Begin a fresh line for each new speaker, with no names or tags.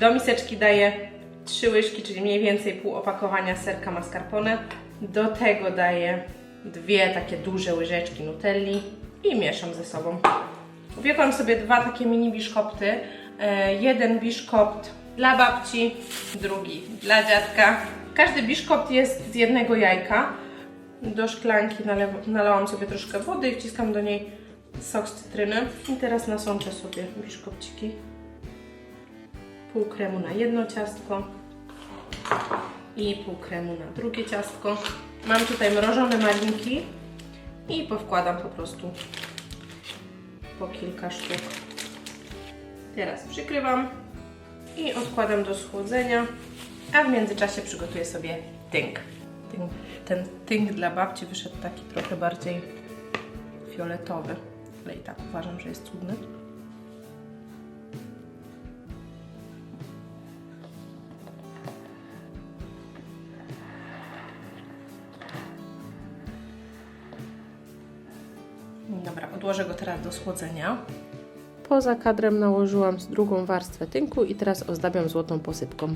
Do miseczki daję 3 łyżki, czyli mniej więcej pół opakowania serka mascarpone. Do tego daję dwie takie duże łyżeczki nutelli i mieszam ze sobą. Upiekłam sobie dwa takie mini biszkopty. E, jeden biszkopt dla babci, drugi dla dziadka. Każdy biszkopt jest z jednego jajka. Do szklanki nalałam sobie troszkę wody i wciskam do niej sok z cytryny. I teraz nasączę sobie biszkopciki. Pół kremu na jedno ciastko i pół kremu na drugie ciastko. Mam tutaj mrożone malinki i powkładam po prostu po kilka sztuk. Teraz przykrywam i odkładam do schłodzenia, a w międzyczasie przygotuję sobie tynk. Tynk- Ten tynk dla babci wyszedł taki trochę bardziej fioletowy, ale i tak uważam, że jest cudny. Dobra, odłożę go teraz do schłodzenia. Poza kadrem nałożyłam drugą warstwę tynku i teraz ozdabiam złotą posypką.